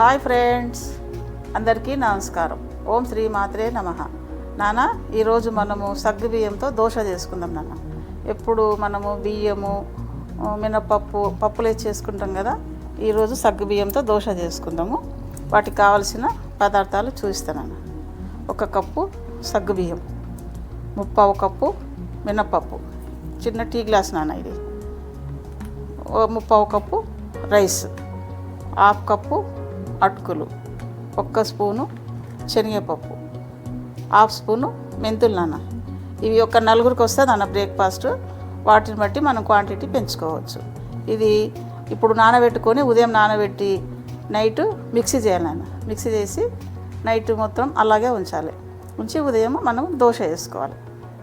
Hi friends అందరికీ నమస్కారం. ఓం శ్రీ మాత్రే నమ. నాన్న ఈరోజు మనము సగ్గు బియ్యంతో దోశ చేసుకుందాం నాన్న ఎప్పుడు మనము బియ్యము మినపప్పు పప్పులు చేసుకుంటాం కదా ఈరోజు సగ్గు బియ్యంతో దోశ చేసుకుందాము. వాటికి కావలసిన పదార్థాలు చూస్తానన్న ఒక కప్పు సగ్గు బియ్యం ముప్పావు కప్పు మినపప్పు. చిన్న టీ గ్లాస్ నాన్న ఇది. ఓ ముప్పావు కప్పు రైస్. హాఫ్ కప్పు అటుకులు ఒక్క స్పూను శనగపప్పు హాఫ్ స్పూను మెంతులు నాన్న. ఇవి ఒక నలుగురికి వస్తుంది అన్న బ్రేక్ఫాస్ట్. వాటిని బట్టి మనం క్వాంటిటీ పెంచుకోవచ్చు. ఇది ఇప్పుడు నానబెట్టుకొని ఉదయం నానబెట్టి నైట్ మిక్సీ చేయాలి నాన్న. మిక్సీ చేసి నైట్ మొత్తం అలాగే ఉంచాలి. ఉంచి ఉదయం మనం దోశ వేసుకోవాలి.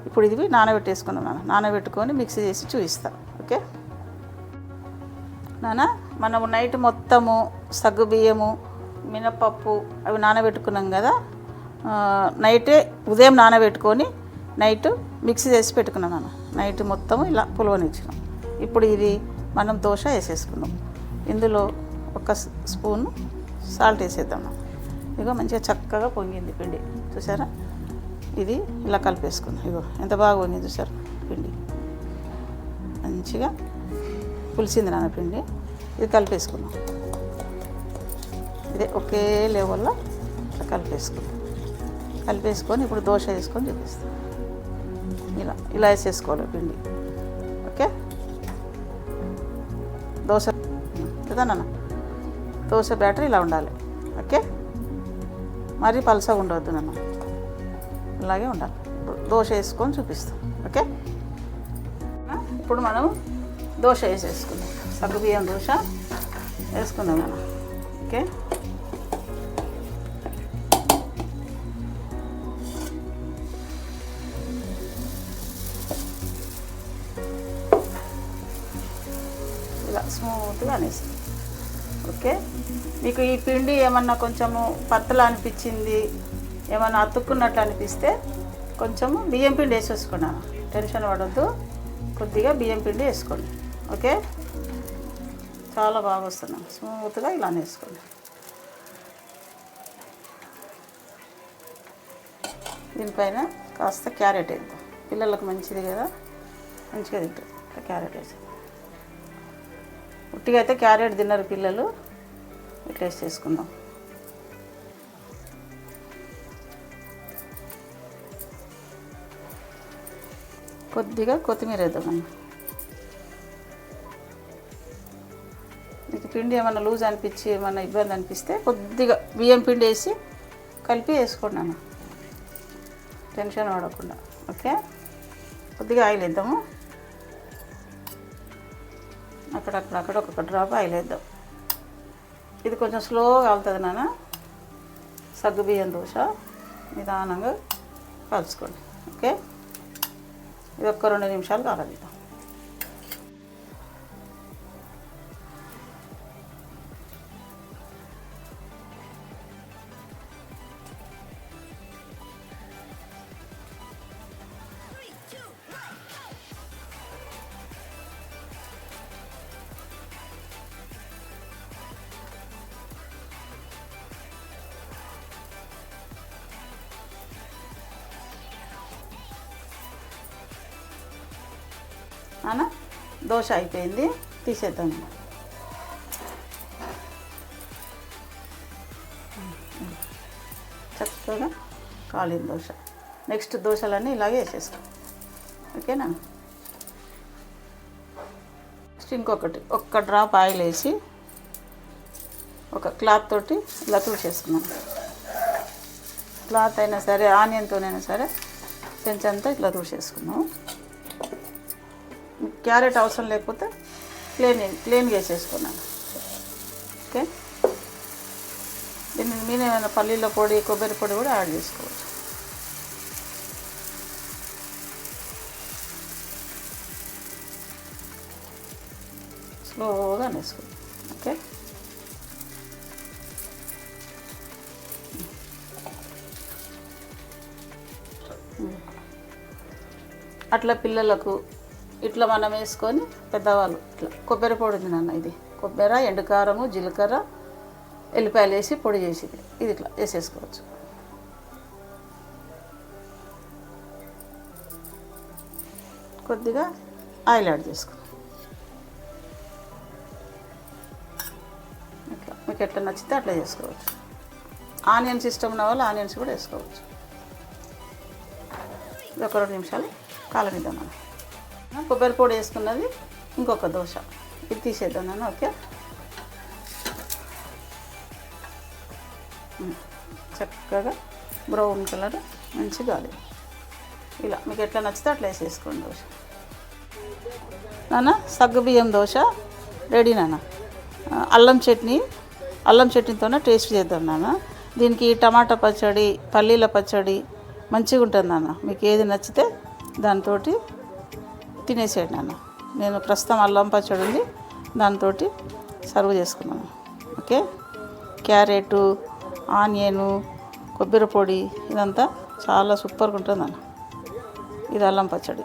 ఇప్పుడు ఇది నానబెట్టేసుకున్నాం నాన్న. నానబెట్టుకొని మిక్సీ చేసి చూపిస్తాం. ఓకే? నాన్న మనము నైట్ మొత్తము సగ్గు బియ్యము మినపప్పు అవి నానబెట్టుకున్నాం కదా నైటే ఉదయం నానబెట్టుకొని నైట్ మిక్సీ చేసి పెట్టుకున్నాం నాన్న. నైట్ మొత్తం ఇలా పులవనిచ్చినాం ఇప్పుడు ఇది మనం దోశ వేసేసుకుందాం. ఇందులో ఒక స్పూన్ స్పూను సాల్ట్ వేసేద్దాం ఇగో మంచిగా చక్కగా పొంగింది పిండి. చూసారా? ఇది ఇలా కలిపేసుకుందాం. ఇగో ఎంత బాగా పొంగింది చూసారు పిండి. మంచిగా పులిసింది నాన్న పిండి. ఇది కలిపేసుకుందాం. ఇదే ఒకే లెవెల్లో ఇట్లా కలిపేసుకుందాం. కలిపేసుకొని ఇప్పుడు దోశ వేసుకొని చూపిస్తాం ఇలా ఇలా వేసేసుకోవాలి పిండి. ఓకే? దోశ కదా నాన్న? దోశ బ్యాటర్ ఇలా ఉండాలి. ఓకే? మరీ పలసగా ఉండవద్దు నాన్న. ఇలాగే ఉండాలి. ఇప్పుడు దోశ వేసుకొని చూపిస్తాం. ఓకే? ఇప్పుడు మనం దోశ వేసేసుకుందాం. సగ్గు బియ్యం దోశ వేసుకుందాం మనం ఓకే? ఇలా స్మూత్గా అనేసి. ఓకే? మీకు ఈ పిండి ఏమన్నా కొంచెము పత్తలా అనిపించింది ఏమన్నా అతుక్కున్నట్లు అనిపిస్తే కొంచెము బియ్యం పిండి వేసేసుకున్నాను టెన్షన్ పడద్దు. కొద్దిగా బియ్యం పిండి వేసుకోండి. ఓకే? చాలా బాగా వస్తున్నాం స్మూత్గా ఇలా వేసుకోండి దీనిపైన కాస్త క్యారెట్ వేద్దాం. పిల్లలకు మంచిది కదా? మంచిగా తింటుంది క్యారెట్ వేసి ఉట్టిగా అయితే క్యారెట్ తిన్నారు పిల్లలు. ఇట్లా వేసి చేసుకుందాం. కొద్దిగా కొత్తిమీర వేద్దాం మీకు పిండి ఏమైనా లూజ్ అనిపించి ఏమైనా ఇబ్బంది అనిపిస్తే కొద్దిగా బియ్యం పిండి వేసి కలిపి వేసుకోండి అన్న. టెన్షన్ పడకుండా. ఓకే? కొద్దిగా ఆయిల్ వేద్దాము. అక్కడక్కడ అక్కడ ఒక్కొక్క డ్రాప్ ఆయిల్ వేద్దాం ఇది కొంచెం స్లోగా కాలుతుంది నాన్న. సగ్గు బియ్యం దోశ నిదానంగా కలుసుకోండి. ఓకే? ఇది ఒక్క రెండు నిమిషాలు కాలదిద్దాం అన్న? దోశ అయిపోయింది తీసేద్దాం. చక్కగా కాలిన దోశ. నెక్స్ట్ దోశలన్నీ ఇలాగే వేసేస్తాం. ఓకేనా? నెక్స్ట్ ఇంకొకటి ఒక్క డ్రాప్ ఆయిల్ వేసి ఒక క్లాత్ తోటి ఇలా తుడిచేసుకున్నాం క్లాత్ అయినా సరే ఆనియన్తోనైనా సరే పెంచంతా ఇట్లా తుడిచేసుకున్నాం క్యారెట్ అవసరం లేకపోతే ప్లేన్ ప్లేన్గా వేసేసుకున్నాను. ఓకే? దీన్ని మీద ఏమైనా పల్లీల పొడి కొబ్బరి పొడి కూడా యాడ్ చేసుకోవచ్చు. స్లోగా వేసుకోండి ఓకే? అట్లా పిల్లలకు ఇట్లా మనం వేసుకొని పెద్దవాళ్ళు ఇట్లా కొబ్బరి పొడి ఉంది నాన్న ఇది. కొబ్బరి ఎండుకారము జీలకర్ర ఎల్లిపాయలు వేసి పొడి చేసేది. ఇది ఇట్లా వేసేసుకోవచ్చు. కొద్దిగా ఆయిల్ యాడ్ చేసుకున్నాం ఇట్లా మీకు ఎట్లా నచ్చితే అట్లా చేసుకోవచ్చు. ఆనియన్స్ ఇష్టం ఉన్న వాళ్ళు ఆనియన్స్ కూడా వేసుకోవచ్చు. ఇది ఒక రెండు నిమిషాలు కాలనిద్దాం మనం కొబ్బరి పొడి వేసుకున్నది ఇంకొక దోశ. ఇది తీసేద్దాం నాన్న ఓకే చక్కగా బ్రౌన్ కలర్ మంచి గాలి. ఇలా మీకు ఎట్లా నచ్చితే అట్లా వేసేసుకోండి దోశ. నాన్న సగ్గు బియ్యం దోశ రెడీ నాన్న. అల్లం చట్నీ అల్లం చట్నీతోనే టేస్ట్ చేద్దాం నాన్న. దీనికి టమాటా పచ్చడి పల్లీల పచ్చడి మంచిగా ఉంటుంది నాన్న. మీకు ఏది నచ్చితే దాంతో తినేసేయండి నాన్న. నేను ప్రస్తుతం అల్లం పచ్చడి ఉంది దాంతో సర్వ్ చేసుకున్నాను. ఓకే? క్యారెట్ ఆనియను కొబ్బరి పొడి ఇదంతా చాలా సూపర్గా ఉంటుంది అన్న ఇది అల్లం పచ్చడి.